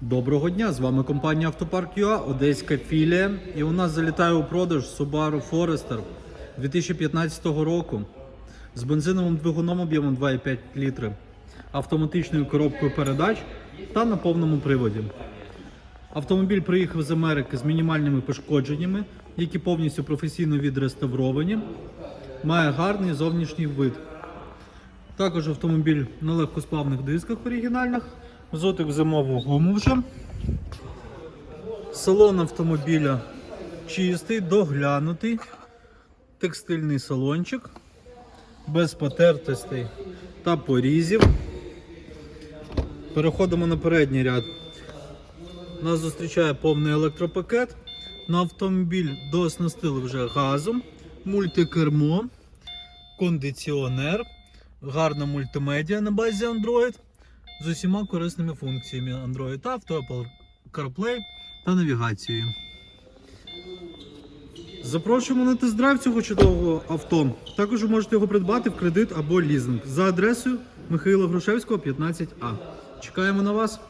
Доброго дня! З вами компанія Автопарк ЮА, Одеська філія. І у нас залітає у продаж Subaru Forester 2015 року з бензиновим двигуном об'ємом 2,5 літри, автоматичною коробкою передач та на повному приводі. Автомобіль приїхав з Америки з мінімальними пошкодженнями, які повністю професійно відреставровані. Має гарний зовнішній вид. Також автомобіль на легкосплавних дисках оригінальних. Зотик в зимову гуму вже. Салон автомобіля чистий, доглянутий. Текстильний салончик. Без потертостей та порізів. Переходимо на передній ряд. Нас зустрічає повний електропакет. На автомобіль дооснастили вже газом, мультикермо, кондиціонер, гарна мультимедіа на базі Android з усіма корисними функціями Android Auto, Apple CarPlay та навігацією. Запрошуємо на тест-драйв цього чудового авто. Також ви можете його придбати в кредит або лізинг за адресою Михайла Грушевського, 15А. Чекаємо на вас.